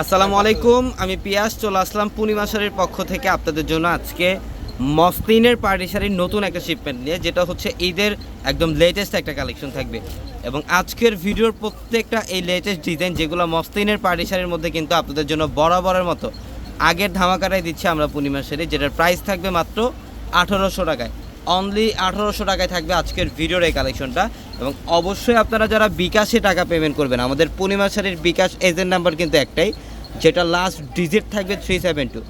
আসসালামু আলাইকুম, আমি পিয়াস, চলে আসলাম পূর্ণিমা শাড়ির পক্ষ থেকে আপনাদের জন্য আজকে মসলিনের পার্টি শাড়ির নতুন একটা শিপমেন্ট নিয়ে, যেটা হচ্ছে ঈদের একদম লেটেস্ট একটা কালেকশন থাকবে। এবং আজকের ভিডিওর প্রত্যেকটা এই লেটেস্ট ডিজাইন যেগুলো মসলিনের পার্টি শাড়ির মধ্যে কিন্তু আপনাদের জন্য বরাবরের মতো, আগের ধামাকাটাই দিচ্ছি আমরা পূর্ণিমা শাড়ি যেটার প্রাইস থাকবে মাত্র আঠারোশো টাকায়। অনলি আঠারোশো টাকায় থাকবে আজকের ভিডিওর এই কালেকশনটা এবং অবশ্যই আপনারা যারা বিকাশে টাকা পেমেন্ট করবেন, আমাদের পূর্ণিমা শাড়ির বিকাশ এজেন্ট নাম্বার কিন্তু একটাই, যেটা লাস্ট ডিজিট থাকবে three seven two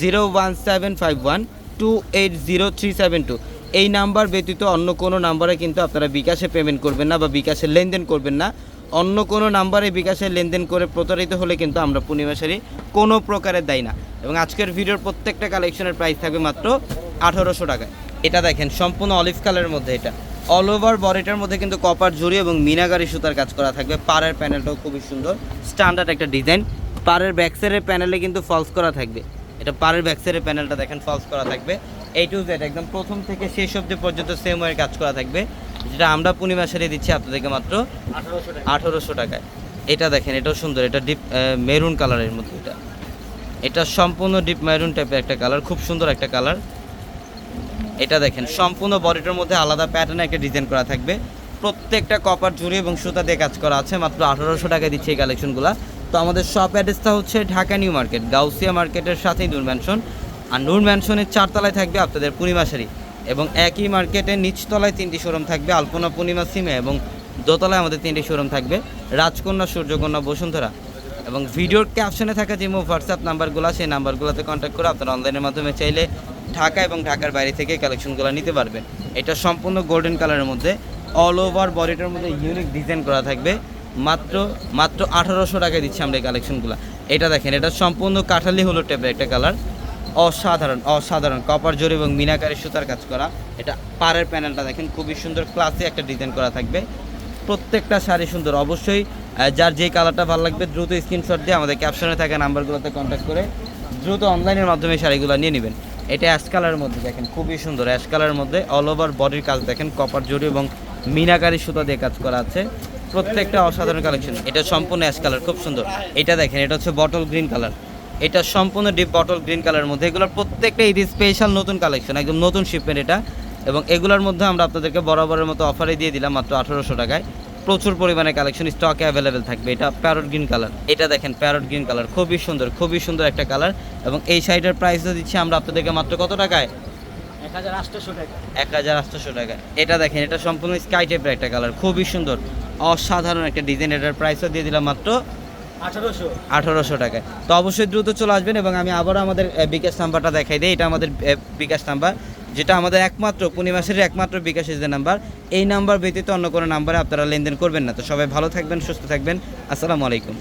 zero one seven five one two eight zero three seven two এই নাম্বার ব্যতীত অন্য কোনো নাম্বারে কিন্তু আপনারা বিকাশে পেমেন্ট করবেন না বা বিকাশে লেনদেন করবেন না। অন্য কোনো নাম্বারে বিকাশে লেনদেন করে প্রতারিত হলে কিন্তু আমরা পূর্ণিমা শাড়ি কোনো প্রকারের দেয় না। এবং আজকের ভিডিওর প্রত্যেকটা কালেকশনের প্রাইস থাকবে মাত্র আঠারোশো টাকায়। এটা দেখেন সম্পূর্ণ অলিভ কালারের মধ্যে এটা। অল ওভার বডিটার মধ্যে কিন্তু কপার জুড়ি এবং মিনাগারি সুতার কাজ করা থাকবে। পাড়ের প্যানেলটাও খুবই সুন্দর। স্ট্যান্ডার্ড একটা ডিজাইন পাড়ের ব্যাকসাইডের প্যানেলে কিন্তু ফলস করা থাকবে। এটা পাড়ের ব্যাকসাইডের প্যানেলটা দেখেন ফলস করা থাকবে। এই টু জেড একদম প্রথম থেকে শেষ অবধি পর্যন্ত সেম ওয়ের কাজ করা থাকবে। যেটা আমরা পূর্ণিমা সারি দিচ্ছি আপনাদেরকে মাত্র আঠারোশো আঠারোশো টাকায়। এটা দেখেন এটাও সুন্দর। এটা ডিপ মেরুন কালারের মধ্যে এটা। এটা সম্পূর্ণ ডিপ মেরুন টাইপের একটা কালার খুব সুন্দর একটা কালার এটা দেখেন, সম্পূর্ণ বডিটার মধ্যে আলাদা প্যাটার্নে একটা ডিজাইন করা থাকবে। প্রত্যেকটা কপার জুড়ি এবং সুতা দিয়ে কাজ করা আছে, মাত্র আঠারোশো টাকায় দিচ্ছে এই কালেকশনগুলো তো আমাদের শপ অ্যাড্রেসটা হচ্ছে ঢাকা নিউ মার্কেট, গাউসিয়া মার্কেটের সাথেই নূর ম্যানশন আর নূর ম্যানশনের চারতলায় থাকবে আপনাদের পূর্ণিমা শাড়ি এবং একই মার্কেটের নিচতলায় তিনটি শোরুম থাকবে, আলপনা পূর্ণিমা সিমে এবং দোতলায় আমাদের তিনটি শোরুম থাকবে, রাজকন্যা, সূর্যকন্যা, বসুন্ধরা। এবং ভিডিওর ক্যাপশনে থাকা যে হোয়াটসঅ্যাপ নাম্বারগুলো সেই নাম্বারগুলোতে কন্ট্যাক্ট করে আপনারা অনলাইনের মাধ্যমে চাইলে ঢাকা এবং ঢাকার বাইরে থেকে কালেকশনগুলো নিতে পারবেন। এটা সম্পূর্ণ গোল্ডেন কালারের মধ্যে অল ওভার বডিটার মধ্যে ইউনিক ডিজাইন করা থাকবে। মাত্র মাত্র আঠারোশো টাকায় দিচ্ছি আমরা এই কালেকশনগুলো। এটা দেখেন, এটা সম্পূর্ণ কাঠালি হলো টাইপের একটা কালার অসাধারণ অসাধারণ। কপার জোর এবং মিনাকারি সুতার কাজ করা। এটা পাড়ের প্যানেলটা দেখেন, খুবই সুন্দর ক্লাসে একটা ডিজাইন করা থাকবে। প্রত্যেকটা শাড়ি সুন্দর। অবশ্যই যার যেই কালারটা ভালো লাগবে, দ্রুত স্ক্রিনশট দিয়ে আমাদের ক্যাপশনে থাকা নাম্বারগুলোতে কন্ট্যাক্ট করে দ্রুত অনলাইনের মাধ্যমে শাড়িগুলো নিয়ে নেবেন। এটা অ্যাশ কালারের মধ্যে দেখেন, খুবই সুন্দর অ্যাশ কালারের মধ্যে অল ওভার বডির কাজ দেখেন কপার জড়ি এবং মিনাকারি সুতা দিয়ে কাজ করা আছে। প্রত্যেকটা অসাধারণ কালেকশন এটা সম্পূর্ণ অ্যাশ কালার খুব সুন্দর। এটা দেখেন, এটা হচ্ছে বটল গ্রিন কালার এটা সম্পূর্ণ ডিপ বটল গ্রিন কালারের মধ্যে। এগুলোর প্রত্যেকটা ঈদ স্পেশাল নতুন কালেকশন একদম নতুন শিপমেন্ট এটা। এবং এগুলোর মধ্যে আমরা আপনাদেরকে বরাবরের মতো অফারে দিয়ে দিলাম মাত্র আঠারোশো টাকায়। প্রচুর পরিমাণে কালেকশন স্টকে অ্যাভেলেবেল থাকবে। এটা প্যারট গ্রিন কালার এটা দেখেন প্যারট গ্রিন কালার খুবই সুন্দর খুবই সুন্দর একটা কালার এবং এই শাড়িটার প্রাইসও দিচ্ছি আমরা আপনাদেরকে মাত্র কত টাকায়? এক হাজার আটশোশো টাকা। এটা দেখেন এটা সম্পূর্ণ স্কাই টাইপের একটা কালার খুবই সুন্দর। অসাধারণ একটা ডিজাইন এটার প্রাইসও দিয়ে দিলাম মাত্র আঠারোশো। আঠারোশো টাকায়। তো অবশ্যই দ্রুত চলে আসবেন এবং আমি আবারও আমাদের বিকাশ নাম্বারটা দেখাই দিই। এটা আমাদের বিকাশ নাম্বার যেটা আমাদের একমাত্র পূর্ণিমাসের একমাত্র বিকাশ যে নাম্বার। এই নাম্বার ব্যতীত অন্য কোনো নাম্বারে আপনারা লেনদেন করবেন না। তো সবাই ভালো থাকবেন, সুস্থ থাকবেন। আসসালামু আলাইকুম।